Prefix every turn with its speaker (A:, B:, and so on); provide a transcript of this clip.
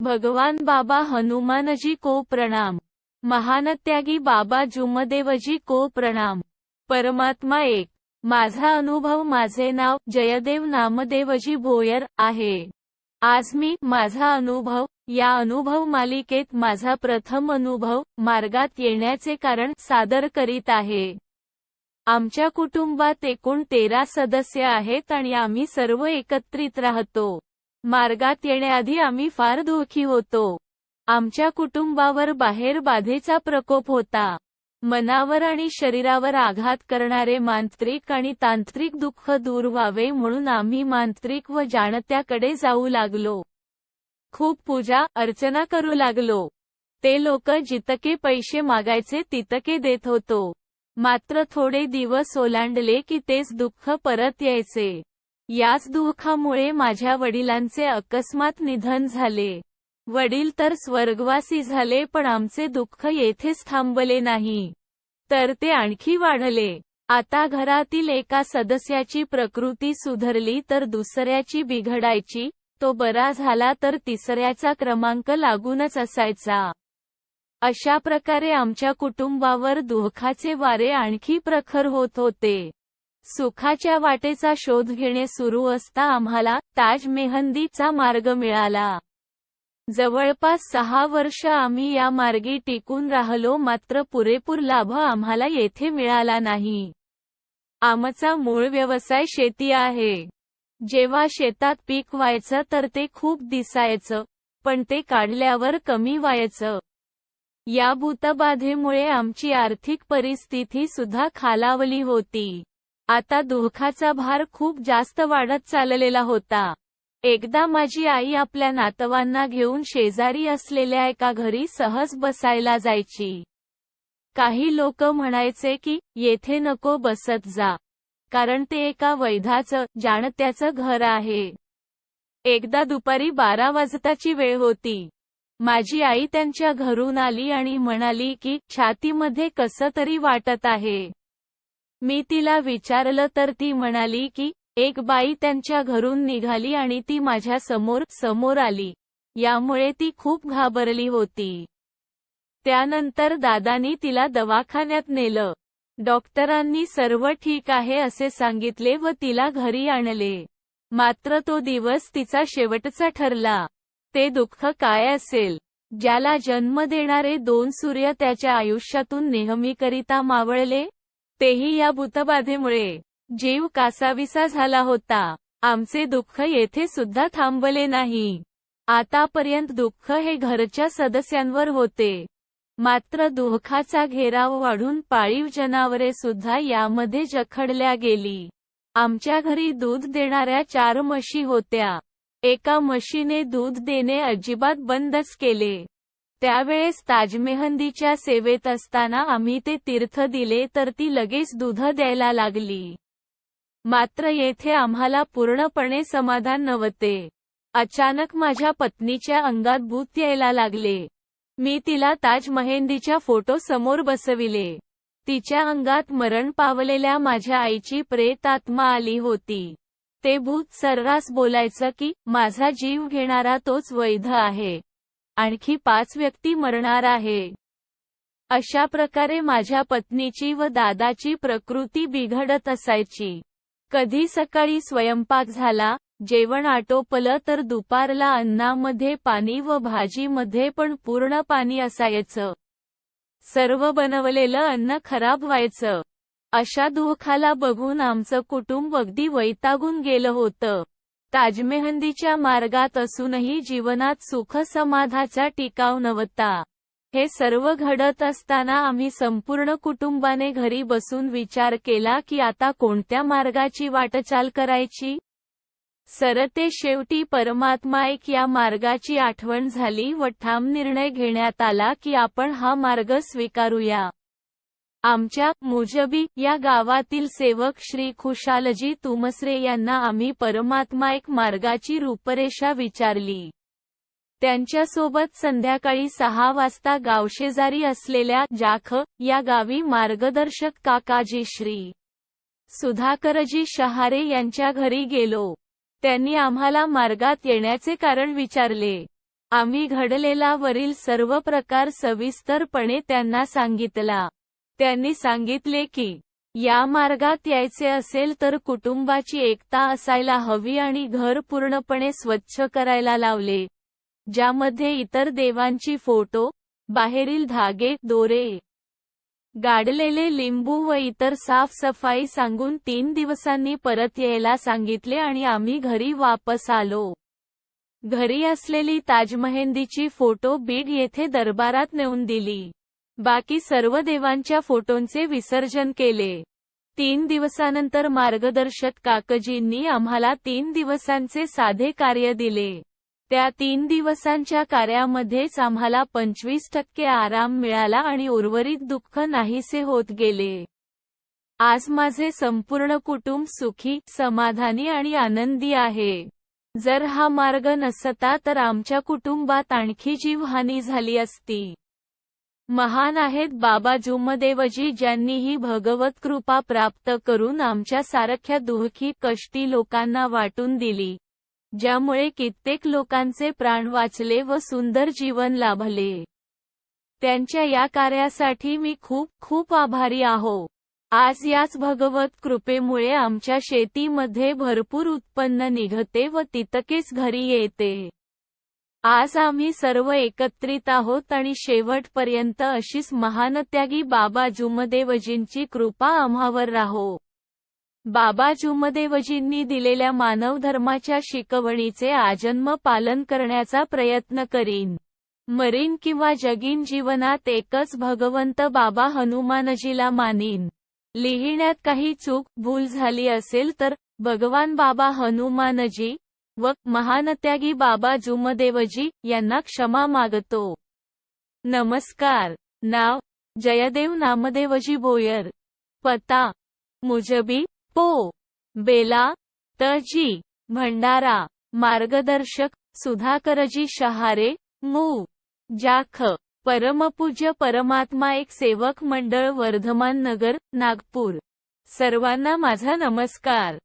A: भगवान बाबा हनुमानजी को प्रणाम. महानत्यागी बाबा जुमदेवजी को प्रणाम. परमात्मा एक. माझा अनुभव माझे नाव जयदेव नामदेवजी भोयर आहे. आज मी माझा अनुभव या अनुभव मालिकेत माझा प्रथम अनुभव मार्गात येण्याचे कारण सादर करीत आहे. आमच्या कुटुंबात एकूण तेरा सदस्य आहेत आणि आम्ही सर्व एकत्रित राहतो. मार्गात येण्याआधी आम्ही फार दुःखी होतो. आमच्या कुटुंबावर बाहेर बाधेचा प्रकोप होता. मनावर आणि शरीरावर आघात करणारे मांत्रिक आणि तांत्रिक दुःख दूर व्हावे म्हणून आम्ही मांत्रिक व जाणत्याकडे जाऊ लागलो. खूप पूजा अर्चना करू लागलो. ते लोक जितके पैसे मागायचे तितके देत होतो. मात्र थोडे दिवस ओलांडले की तेच दुःख परत यायचे. याच दुःखामुळे माझ्या वडिलांचे अकस्मात निधन झाले. वडील तर स्वर्गवासी झाले पण आमचे दुःख येथेच थांबले नाही. तर ते आणखी वाढले. आता घरातील एका सदस्याची प्रकृती सुधरली तर दुसऱ्याची बिघडायची तो बरा झाला तर तिसऱ्याचा क्रमांक लागूनच असायचा. अशा प्रकारे आमच्या कुटुंबावर दुःखाचे वारे आणखी प्रखर होत होते. सुखाच्या वाटेचा शोध घेणे सुरू असता आम्हाला ताज मेहंदीचा मार्ग मिळाला. जवळपास सहा वर्ष आम्ही या मार्गी टिकून राहिलो मात्र पुरेपूर लाभ आम्हाला येथे मिळाला नाही. आमचा मूळ व्यवसाय शेती आहे. जेव्हा शेतात पीक व्हायचं तर ते खूप दिसायचं पण ते काढल्यावर कमी व्हायचं. या भूतबाधेमुळे आमची आर्थिक परिस्थिती सुद्धा खालावली होती. आता दुःखाचा भार खूप जास्त वाढत चाललेला होता. एकदा माझी आई आपल्या नातवांना घेऊन शेजारी असलेल्या एका घरी सहज बसायला जायची. काही लोक म्हणायचे की येथे नको बसत जा. कारण ते एका वैधाचं जाणत्याचं घर आहे. एकदा दुपारी बारा वाजताची वेळ होती. माझी आई त्यांच्या घरून आली आणि म्हणाली की छातीमध्ये कसं तरी वाटत आहे. मी तिला विचारलं तर ती म्हणाली की एक बाई त्यांच्या घरून निघाली आणि ती माझ्यासमोर समोर आली. यामुळे ती खूप घाबरली होती. त्यानंतर दादानी तिला दवाखान्यात नेलं. डॉक्टरांनी सर्व ठीक आहे असे सांगितले व तिला घरी आणले. मात्र तो दिवस तिचा शेवटचा ठरला. ते दुःख काय असेल? ज्याला जन्म देणारे दोन सूर्य त्याच्या आयुष्यातून नेहमीकरिता मावळले तेही या भूतबाधेमुळे जीव कासाविसा झाला होता. आमचे दुःख येथे सुद्धा थांबले नाही. आतापर्यंत दुःख हे घरच्या सदस्यांवर होते. मात्र दुःखाचा घेराव वाढून पाळीव जनावरे सुद्धा यामध्ये जखडल्या गेली. आमच्या घरी दूध देणाऱ्या चार म्हशी होत्या. एका म्हशीने दूध देणे अजिबात बंदच केले. त्यावेळेस ताजमेहंदीच्या सेवेत असताना आम्ही ते तीर्थ दिले तर ती लगेच दूध द्यायला लागली. मात्र येथे आम्हाला पूर्णपणे समाधान नव्हते. अचानक माझ्या पत्नीच्या अंगात भूत यायला लागले. मी तिला ताज मेहंदीच्या फोटो समोर बसविले. तिच्या अंगात मरण पावलेल्या माझ्या आईची प्रेत आत्मा आली होती. ते भूत सर्रास बोलायचं की माझा जीव घेणारा तोच वैध आहे. आणखी पाच व्यक्ती मरणार आहे. अशा प्रकारे माझ्या पत्नीची व दादाची प्रकृती बिघडत असायची. कधी सकाळी स्वयंपाक झाला जेवण आटोपलं तर दुपारला अन्नामध्ये पाणी व भाजीमध्ये पण पूर्ण पाणी असायचं. सर्व बनवलेलं अन्न खराब व्हायचं. अशा दुःखाला बघून आमचं कुटुंब अगदी वैतागून गेलं होतं. ताजमेहंदीच्या मार्गात असूनही जीवनात सुख समाधाचा टिकाव नव्हता. हे सर्व घडत असताना आम्ही संपूर्ण कुटुंबाने घरी बसून विचार केला की आता कोणत्या मार्गाची वाटचाल करायची? सरते शेवटी परमात्मा एक या मार्गाची आठवण झाली व ठाम निर्णय घेण्यात आला की आपण हा मार्ग स्वीकारूया. आमच्या मुजबी या गावातील सेवक श्री खुशालजी तुमसरे यांना आम्ही परमात्मा एक मार्गाची रूपरेषा विचारली. त्यांच्यासोबत संध्याकाळी सहा वाजता गावशेजारी असलेल्या जाख या गावी मार्गदर्शक काकाजी श्री सुधाकरजी शहारे यांच्या घरी गेलो. त्यांनी आम्हाला मार्गात येण्याचे कारण विचारले. आम्ही घडलेला वरील सर्व प्रकार सविस्तरपणे त्यांना सांगितला. त्यांनी सांगितले की या मार्गात यायचे असेल तर कुटुंबाची एकता असायला हवी आणि घर पूर्णपणे स्वच्छ करायला लावले ज्यामध्ये इतर देवांची फोटो बाहेरील धागे दोरे गाडलेले लिंबू व इतर साफसफाई सांगून तीन दिवसांनी परत यायला सांगितले आणि आम्ही घरी वापस आलो. घरी असलेली ताजमहेंदीची फोटो बीड येथे दरबारात नेऊन दिली. बाकी सर्व देवांच्या फोटोंचे विसर्जन केले. तीन दिवसानंतर मार्गदर्शक काकजींनी आम्हाला तीन दिवसांचे साधे कार्य दिले. त्या तीन दिवसांच्या कार्यामध्येच आम्हाला पंचवीस टक्के आराम मिळाला आणि उर्वरित दुःख नाहीसे होत गेले. आज माझे संपूर्ण कुटुंब सुखी समाधानी आणि आनंदी आहे. जर हा मार्ग नसता तर आमच्या कुटुंबात आणखी जीवहानी झाली असती. महान आहेत बाबा जुमदेवजी ज्यांनी ही भगवत कृपा प्राप्त करून आमच्या सारख्या दुःखी कष्टी लोकांना वाटून दिली. ज्यामुळे कित्येक लोकांचे प्राण वाचले व सुंदर जीवन लाभले. त्यांच्या या कार्यासाठी मी खूप खूप आभारी आहो. आज याच भगवत कृपेमुळे आमच्या शेतीमध्ये भरपूर उत्पन्न निघते व तितकेच घरी येते. आज आम्ही सर्व एकत्रित आहोत आणि शेवटपर्यंत अशीच महानत्यागी बाबा जुमदेवजींची कृपा आम्हावर राहो. बाबा जुमदेवजींनी दिलेल्या मानवधर्माच्या शिकवणीचे आजन्म पालन करण्याचा प्रयत्न करीन. मरीन किंवा जगीन जीवनात एकच भगवंत बाबा हनुमानजीला मानीन. लिहिण्यात काही चूक भूल झाली असेल तर भगवान बाबा हनुमानजी व महानत्यागी बाबा जुमदेवजी यांना क्षमा मागतो. नमस्कार. नाव जयदेव नामदेवजी बोयर. पता मुजबी पो. बेला तजी भंडारा. मार्गदर्शक सुधाकरजी शहारे मू. जाख. परमपूज्य परमात्मा एक सेवक मंडळ वर्धमान नगर नागपूर. सर्वांना माझा नमस्कार.